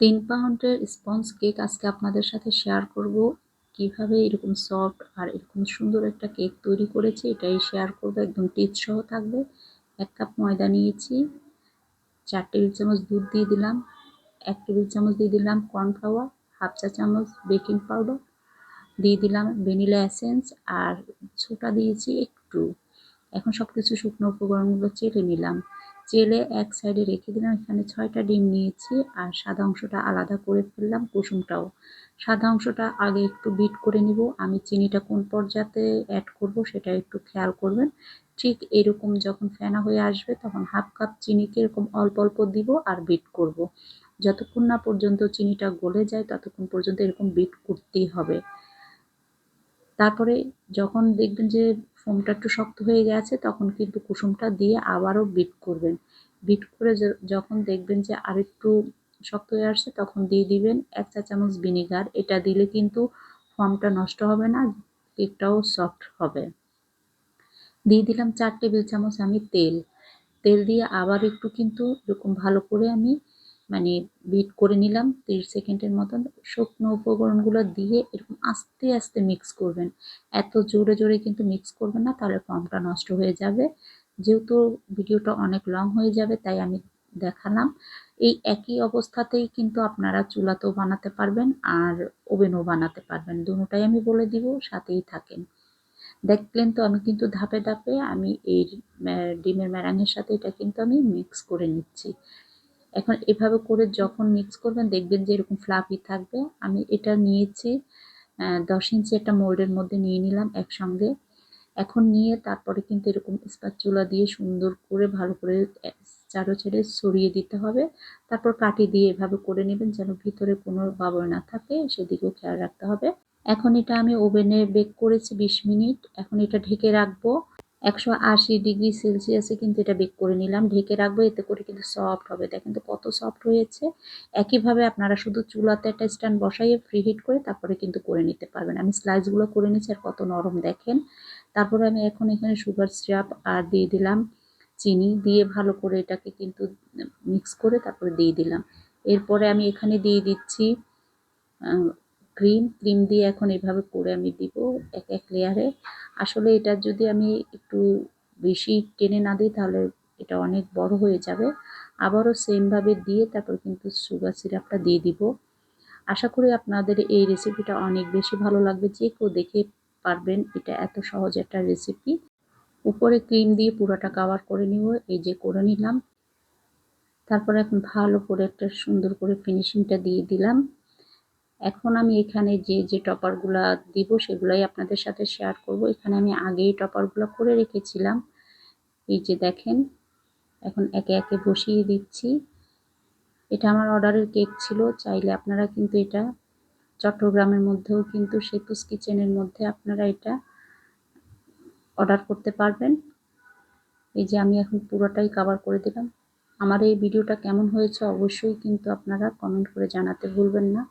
তিন পাউন্ডের sponge cake আজকে আপনাদের সাথে শেয়ার করব। কীভাবে এরকম সফট আর এরকম সুন্দর একটা কেক তৈরি করেছি, এটাই শেয়ার করব। একদম টিচ সহ থাকবে। এক কাপ ময়দা নিয়েছি, চার টেবিল চামচ দুধ দিয়ে দিলাম, এক টেবিল চামচ দিয়ে দিলাম কর্নফ্লাওয়ার হাফ চা চামচ বেকিং পাউডার দিয়ে দিলাম ভ্যানিলা এসেন্স আর ছোটা দিয়েছি একটু। এখন সব কিছু শুকনো উপকরণগুলো চেলে নিলাম। চেলে এক সাইডে রেখে দিলাম, এখানে ছয়টা ডিম নিয়েছি আর সাদা অংশটা আলাদা করে ফেললাম কুসুমটাও। সাদা অংশটা আগে একটু বিট করে নিব, আমি চিনিটা কোন পর্যাতে অ্যাড করব সেটা একটু খেয়াল করবেন। ঠিক এরকম যখন ফেনা হয়ে আসবে তখন হাফ কাপ চিনিকে এরকম অল্প অল্প দিব আর বিট করব। যতক্ষণ না পর্যন্ত চিনিটা গলে যায় ততক্ষণ পর্যন্ত এরকম বিট করতেই হবে। তারপরে যখন দেখবেন যে ফোমটা একটু শক্ত হয়ে গেছে, তখন কিন্তু কুসুমটা দিয়ে আবারও বিট করবেন। বিট করে যখন দেখবেন যে আর একটু শক্ত হয়ে আসছে, তখন দিয়ে দিবেন এক চা চামচ ভিনেগার এটা দিলে কিন্তু ফর্মটা নষ্ট হবে না কেকটাও সফট হবে। দিয়ে দিলাম চার টেবিল চামচ আমি তেল। তেল দিয়ে আবার একটু কিন্তু এরকম ভালো করে আমি মানে বিট করে নিলাম তিরিশ সেকেন্ডের মতন। শুকনো উপকরণগুলো দিয়ে এরকম আস্তে আস্তে মিক্স করবেন। এত জোরে জোরে কিন্তু মিক্স করবেন না, তাহলে ফর্মটা নষ্ট হয়ে যাবে। যেহেতু ভিডিওটা অনেক লং হয়ে যাবে, তাই আমি দেখালাম। এই একই অবস্থাতেই কিন্তু আপনারা চুলাতেও বানাতে পারবেন আর ওভেনও বানাতে পারবেন। দুটাই আমি বলে দিব, সাথেই থাকেন। দেখলেন তো আমি কিন্তু ধাপে ধাপে আমি এই ডিমের ম্যারাঙের সাথে এটা কিন্তু আমি মিক্স করে নিচ্ছি। এখন এভাবে করে যখন মিক্স করবেন, দেখবেন যে এরকম ফ্লাফি থাকবে। আমি এটা নিয়েছি দশ ইঞ্চি একটা মোল্ডের মধ্যে নিয়ে নিলাম একসঙ্গে। এখন নিয়ে তারপরে কিন্তু এরকম চুলা দিয়ে সুন্দর করে ভালো করে চারো ছেড়ে সরিয়ে দিতে হবে। তারপর কাটি দিয়ে এভাবে করে নেবেন যেন ভিতরে কোনো বাবর না থাকে, সেদিকেও খেয়াল রাখতে হবে। এখন এটা আমি ওভেনে বেক করেছি বিশ মিনিট। এখন এটা ঢেকে রাখব। একশো আশি ডিগ্রি সেলসিয়াসে কিন্তু এটা বেক করে নিলাম। ঢেকে রাখব, এতে করে কিন্তু সফট হবে। দেখেন তো কত সফট হয়েছে? একইভাবে আপনারা শুধু চুলাতে একটা স্ট্যান্ড বসাইয়ে ফ্রি হিট করে তারপরে কিন্তু করে নিতে পারবেন। আমি স্লাইসগুলো করে নিচ্ছি আর কত নরম দেখেন। তারপরে আমি এখন এখানে সুগার সিরাপ আর দিয়ে দিলাম চিনি। দিয়ে ভালো করে এটাকে কিন্তু মিক্স করে তারপরে দিয়ে দিলাম। এরপরে আমি এখানে দিয়ে দিচ্ছি ক্রিম ক্রিম দিয়ে এখন এভাবে করে আমি দিব এক এক লেয়ারে আসলে এটা যদি আমি একটু বেশি টেনে না দিই, তাহলে এটা অনেক বড় হয়ে যাবে। আবারও সেমভাবে দিয়ে তারপর কিন্তু সুগার সিরাপটা দিয়ে দিব। আশা করি আপনাদের এই রেসিপিটা অনেক বেশি ভালো লাগবে। যে কেউ দেখে পারবেন এটা এত সহজ একটা রেসিপি উপরে ক্রিম দিয়ে পুরোটা কাভার করে নিব, এই যে করে নিলাম। তারপরে এখন ভালো করে একটা সুন্দর করে ফিনিশিংটা দিয়ে দিলাম। এখন আমি এখানে যে যে টপারগুলো দিব সেগুলাই আপনাদের সাথে শেয়ার করব। এখানে আমি আগেই টপারগুলো করে রেখেছিলাম। এই যে দেখেন, এখন একে একে বসিয়ে দিচ্ছি। এটা আমার অর্ডারের কেক ছিল, চাইলে আপনারা কিন্তু এটা চট্টগ্রামের মধ্যেও কিন্তু সেতুস কিচেনের মধ্যে আপনারা এটা অর্ডার করতে পারবেন। এই যে আমি এখন পুরোটাই কাভার করে দিলাম। আমার এই ভিডিওটা কেমন হয়েছে অবশ্যই কিন্তু আপনারা কমেন্ট করে জানাতে ভুলবেন না।